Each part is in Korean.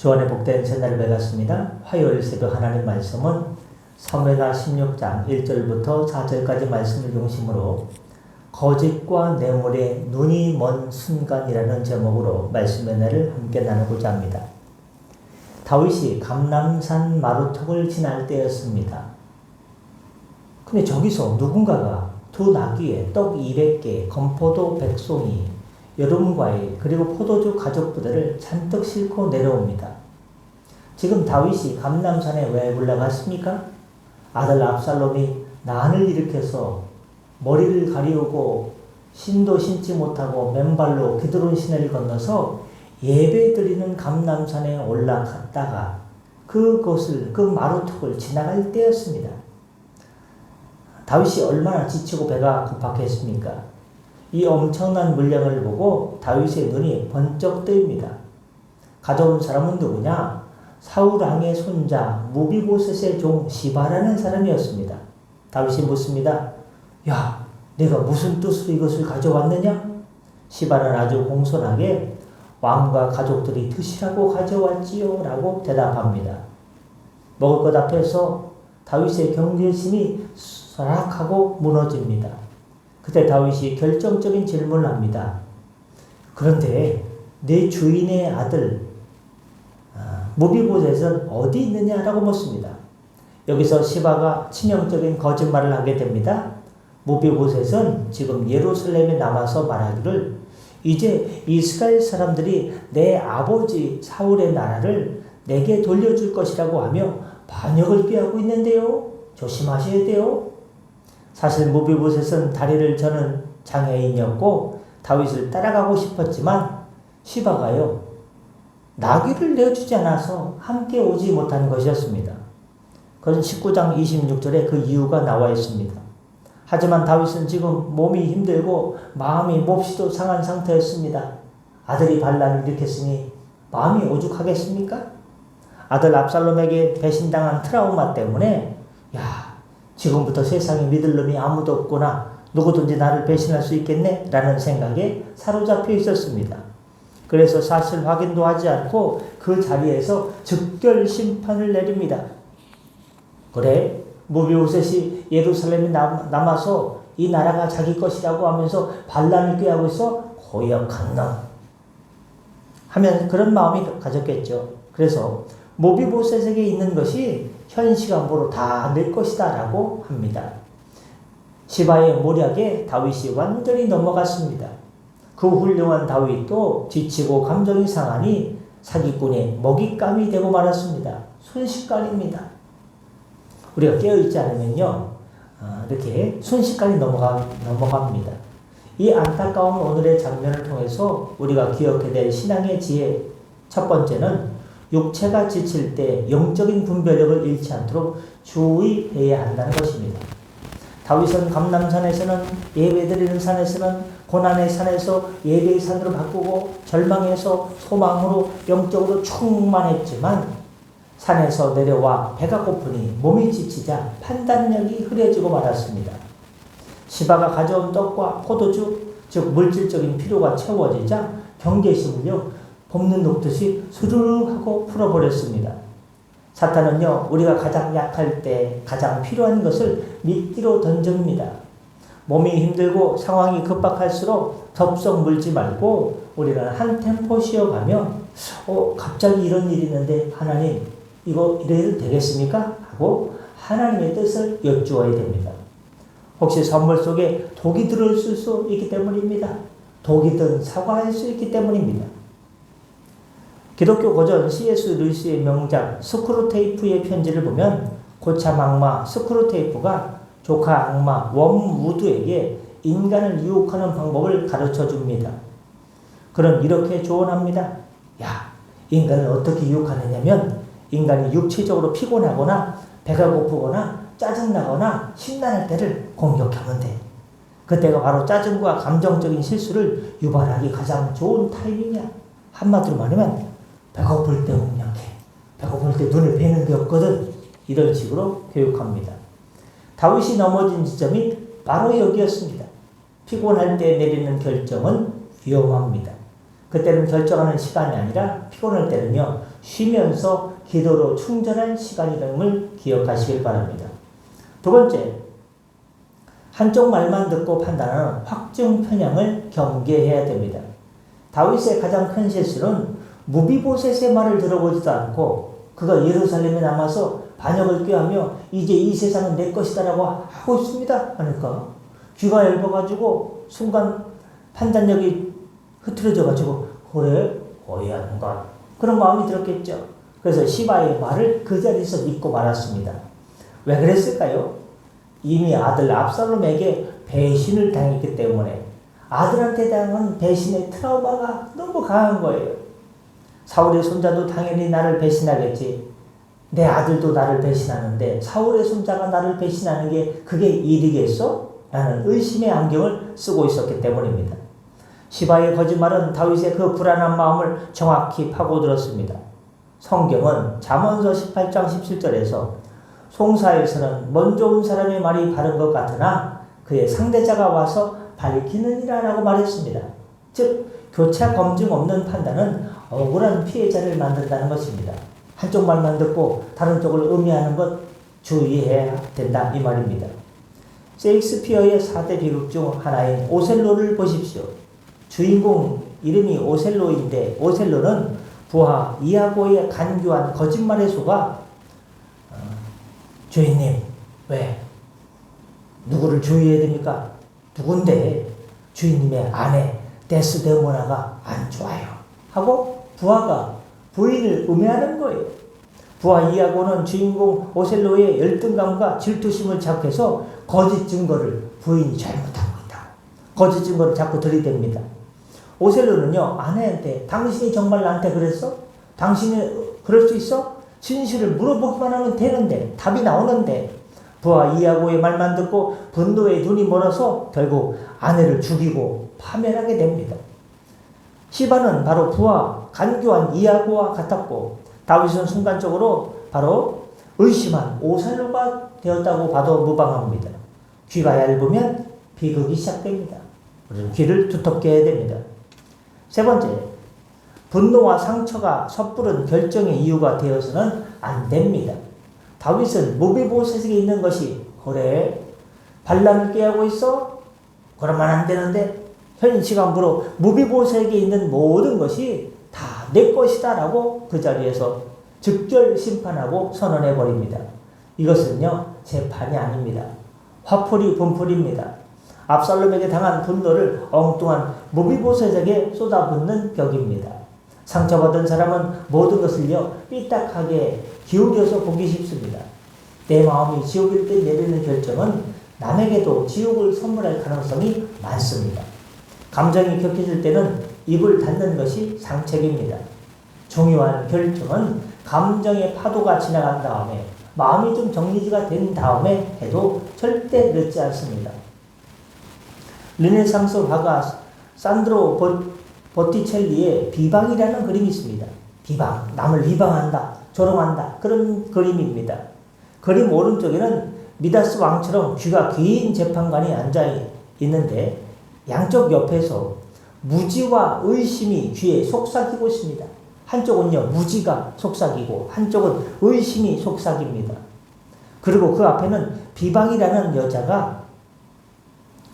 주안의 복된 새날을 뵙았습니다. 화요일 새벽 하나님 말씀은 사무엘하 16장 1절부터 4절까지 말씀을 중심으로 거짓과 뇌물의 눈이 먼 순간이라는 제목으로 말씀의 날을 함께 나누고자 합니다. 다윗이 감남산 마루턱을 지날 때였습니다. 근데 저기서 누군가가 두 나귀에 떡 200개, 건포도 100송이, 여름 과일, 그리고 포도주 가족 부대를 잔뜩 싣고 내려옵니다. 지금 다윗이 감남산에 왜 올라갔습니까? 아들 압살롬이 난을 일으켜서 머리를 가리우고 신도 신지 못하고 맨발로 기드론 시내를 건너서 예배 드리는 감남산에 올라갔다가 그곳을 그 마루턱을 지나갈 때였습니다. 다윗이 얼마나 지치고 배가 고팠겠습니까? 이 엄청난 물량을 보고 다윗의 눈이 번쩍 뜨입니다. 가져온 사람은 누구냐? 사울 왕의 손자 무비보셋의 종 시바라는 사람이었습니다. 다윗이 묻습니다. 야, 내가 무슨 뜻으로 이것을 가져왔느냐? 시바는 아주 공손하게 왕과 가족들이 드시라고 가져왔지요. 라고 대답합니다. 먹을 것 앞에서 다윗의 경계심이 쇠락하고 무너집니다. 그때 다윗이 결정적인 질문을 합니다. 그런데 내 주인의 아들 무비보셋은 어디 있느냐라고 묻습니다. 여기서 시바가 치명적인 거짓말을 하게 됩니다. 무비보셋은 지금 예루살렘에 남아서 말하기를 이제 이스라엘 사람들이 내 아버지 사울의 나라를 내게 돌려줄 것이라고 하며 반역을 꾀하고 있는데요. 조심하셔야 돼요. 사실 무비보셋은 다리를 저는 장애인이었고 다윗을 따라가고 싶었지만 시바가요. 나귀를 내어주지 않아서 함께 오지 못한 것이었습니다. 그것은 19장 26절에 그 이유가 나와 있습니다. 하지만 다윗은 지금 몸이 힘들고 마음이 몹시도 상한 상태였습니다. 아들이 반란을 일으켰으니 마음이 오죽하겠습니까? 아들 압살롬에게 배신당한 트라우마 때문에 야 지금부터 세상에 믿을 놈이 아무도 없구나 누구든지 나를 배신할 수 있겠네 라는 생각에 사로잡혀 있었습니다. 그래서 사실 확인도 하지 않고 그 자리에서 즉결 심판을 내립니다. 그래 무비오셋이 예루살렘에 남아서 이 나라가 자기 것이라고 하면서 반란을 꾀하고 있어 고역한 놈 하면 그런 마음이 가졌겠죠. 그래서 모비보셋에게 있는 것이 현 시간으로 다낼 것이다 라고 합니다. 시바의 모략에 다윗이 완전히 넘어갔습니다. 그 훌륭한 다윗도 지치고 감정이 상하니 사기꾼의 먹잇감이 되고 말았습니다. 순식간입니다. 우리가 깨어있지 않으면요, 어, 이렇게 순식간에 넘어가, 넘어갑니다. 이 안타까운 오늘의 장면을 통해서 우리가 기억해야 될 신앙의 지혜 첫 번째는 육체가 지칠 때 영적인 분별력을 잃지 않도록 주의해야 한다는 것입니다. 다윗은 감남산에서는 예배드리는 산에서는 고난의 산에서 예배의 산으로 바꾸고 절망에서 소망으로 영적으로 충만했지만 산에서 내려와 배가 고프니 몸이 지치자 판단력이 흐려지고 말았습니다. 시바가 가져온 떡과 포도주, 즉 물질적인 필요가 채워지자 경계심을요 볶는 녹듯이 수르르 하고 풀어버렸습니다. 사탄은요 우리가 가장 약할 때 가장 필요한 것을 미끼로 던집니다. 몸이 힘들고 상황이 급박할수록 덥석 물지 말고 우리는 한 템포 쉬어가며 어 갑자기 이런 일이 있는데 하나님 이거 이래도 되겠습니까? 하고 하나님의 뜻을 여쭈어야 됩니다. 혹시 선물 속에 독이 들어있을 수 있기 때문입니다. 독이 든 사과할 수 있기 때문입니다. 기독교 고전 C.S. 루이스의 명작 스크루테이프의 편지를 보면 고참 악마 스크루테이프가 조카 악마 웜우드에게 인간을 유혹하는 방법을 가르쳐 줍니다. 그럼 이렇게 조언합니다. 야, 인간을 어떻게 유혹하느냐면 인간이 육체적으로 피곤하거나 배가 고프거나 짜증나거나 심란할 때를 공격하면 돼. 그때가 바로 짜증과 감정적인 실수를 유발하기 가장 좋은 타이밍이야. 한마디로 말하면 배고플 때 공략해. 배고플 때 눈을 베는 게 없거든. 이런 식으로 교육합니다. 다윗이 넘어진 지점이 바로 여기였습니다. 피곤할 때 내리는 결정은 위험합니다. 그때는 결정하는 시간이 아니라 피곤할 때는요, 쉬면서 기도로 충전한 시간이라는 기억하시길 바랍니다. 두 번째, 한쪽 말만 듣고 판단하는 확증 편향을 경계해야 됩니다. 다윗의 가장 큰 실수는 무비보셋의 말을 들어보지도 않고 그가 예루살렘에 남아서 반역을 꾀하며 이제 이 세상은 내 것이다라고 하고 있습니다. 하니까 귀가 얇아가지고 순간 판단력이 흐트러져가지고 그래 것 그런 마음이 들었겠죠. 그래서 시바의 말을 그 자리에서 믿고 말았습니다. 왜 그랬을까요? 이미 아들 압살롬에게 배신을 당했기 때문에 아들한테 당한 배신의 트라우마가 너무 강한 거예요. 사울의 손자도 당연히 나를 배신하겠지. 내 아들도 나를 배신하는데 사울의 손자가 나를 배신하는 게 그게 일이겠어? 라는 의심의 안경을 쓰고 있었기 때문입니다. 시바의 거짓말은 다윗의 그 불안한 마음을 정확히 파고들었습니다. 성경은 잠언서 18장 17절에서 송사에서는 먼저 온 사람의 말이 바른 것 같으나 그의 상대자가 와서 밝히느니라라고 말했습니다. 즉 교차 검증 없는 판단은 억울한 피해자를 만든다는 것입니다. 한쪽 말만 듣고 다른 쪽을 의미하는 것 주의해야 된다 이 말입니다. 셰익스피어의 4대 비극 중 하나인 오셀로를 보십시오. 주인공 이름이 오셀로인데 오셀로는 부하 이아고의 간교한 거짓말에 속아 어, 주인님 왜 누구를 주의해야 됩니까? 누군데 주인님의 아내 데스데모나가 안 좋아요 하고 부하가 부인을 음해하는 거예요. 부하 이아고는 주인공 오셀로의 열등감과 질투심을 자극해서 거짓 증거를 부인이 잘못하고 있다. 거짓 증거를 자꾸 들이댑니다. 오셀로는요 아내한테 당신이 정말 나한테 그랬어? 당신이 그럴 수 있어? 진실을 물어보기만 하면 되는데 답이 나오는데 부하 이아고의 말만 듣고 분노에 눈이 멀어서 결국 아내를 죽이고 파멸하게 됩니다. 시바는 바로 부하 간교한 이아고와 같았고 다윗은 순간적으로 바로 의심한 오살로가 되었다고 봐도 무방합니다. 귀가 얇으면 비극이 시작됩니다. 우리는 귀를 두텁게 해야 됩니다. 세 번째, 분노와 상처가 섣부른 결정의 이유가 되어서는 안 됩니다. 다윗은 무비보셋에게 있는 것이 그래 반란을 꾀하고 있어? 그러면 안 되는데 현 시간부로 무비보셋에게 있는 모든 것이 다 내 것이다 라고 그 자리에서 즉결 심판하고 선언해 버립니다. 이것은요 재판이 아닙니다. 화풀이 분풀입니다. 압살롬에게 당한 분노를 엉뚱한 무비보셋에게 쏟아붓는 격입니다. 상처받은 사람은 모든 것을요 삐딱하게 기울여서 보기 쉽습니다. 내 마음이 지옥일 때 내리는 결정은 남에게도 지옥을 선물할 가능성이 많습니다. 감정이 격해질 때는 입을 닫는 것이 상책입니다. 중요한 결정은 감정의 파도가 지나간 다음에 마음이 좀 정리가 된 다음에 해도 절대 늦지 않습니다. 르네상스 화가 산드로 보티첼리의 비방이라는 그림이 있습니다. 비방, 남을 비방한다, 조롱한다 그런 그림입니다. 그림 오른쪽에는 미다스 왕처럼 귀가 긴 재판관이 앉아 있는데 양쪽 옆에서 무지와 의심이 귀에 속삭이고 있습니다. 한쪽은요 무지가 속삭이고 한쪽은 의심이 속삭입니다. 그리고 그 앞에는 비방이라는 여자가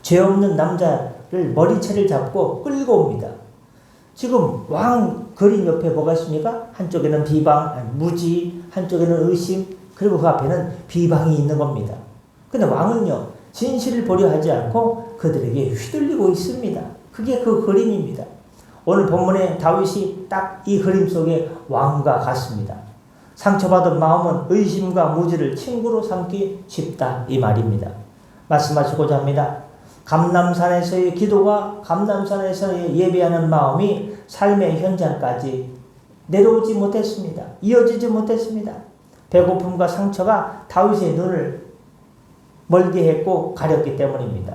죄 없는 남자를 머리채를 잡고 끌고 옵니다. 지금 왕 그림 옆에 뭐가 있습니까? 한쪽에는 비방, 무지, 한쪽에는 의심, 그리고 그 앞에는 비방이 있는 겁니다. 근데 왕은요, 진실을 보려 하지 않고 그들에게 휘둘리고 있습니다. 그게 그 그림입니다. 오늘 본문에 다윗이 딱 이 그림 속에 왕과 같습니다. 상처받은 마음은 의심과 무지를 친구로 삼기 쉽다 이 말입니다. 말씀하시고자 합니다. 감남산에서의 기도가 감남산에서의 예배하는 마음이 삶의 현장까지 내려오지 못했습니다. 이어지지 못했습니다. 배고픔과 상처가 다윗의 눈을 멀게 했고 가렸기 때문입니다.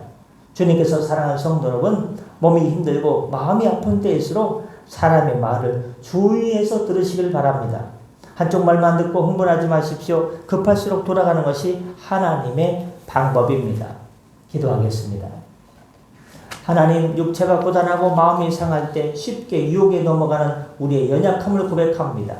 주님께서 사랑하는 성도 여러분, 몸이 힘들고 마음이 아픈 때일수록 사람의 말을 주의해서 들으시길 바랍니다. 한쪽 말만 듣고 흥분하지 마십시오. 급할수록 돌아가는 것이 하나님의 방법입니다. 기도하겠습니다. 하나님 육체가 고단하고 마음이 상할 때 쉽게 유혹에 넘어가는 우리의 연약함을 고백합니다.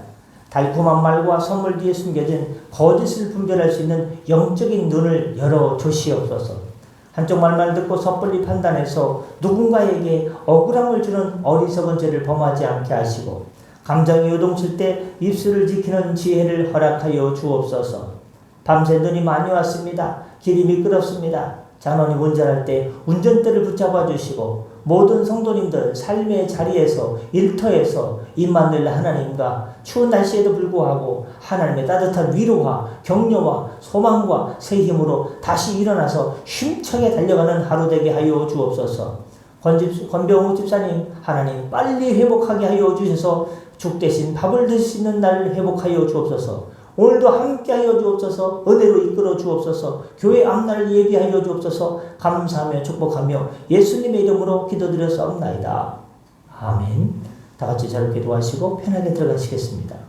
달콤한 말과 선물 뒤에 숨겨진 거짓을 분별할 수 있는 영적인 눈을 열어 주시옵소서. 한쪽 말만 듣고 섣불리 판단해서 누군가에게 억울함을 주는 어리석은 죄를 범하지 않게 하시고 감정이 요동칠 때 입술을 지키는 지혜를 허락하여 주옵소서. 밤새 눈이 많이 왔습니다. 길이 미끄럽습니다. 장로님 운전할 때 운전대를 붙잡아 주시고 모든 성도님들 삶의 자리에서 일터에서 임마누엘 하나님과 추운 날씨에도 불구하고 하나님의 따뜻한 위로와 격려와 소망과 새 힘으로 다시 일어나서 힘차게 달려가는 하루 되게 하여 주옵소서. 권집, 권병우 집사님 하나님 빨리 회복하게 하여 주셔서 죽 대신 밥을 있는 날 회복하여 주옵소서. 오늘도 함께하여 주옵소서 은혜로 이끌어 주옵소서 교회 앞날을 예비하여 주옵소서 감사하며 축복하며 예수님의 이름으로 기도드렸사옵나이다. 아멘 다 같이 저렇게 도하시고 편하게 들어가시겠습니다.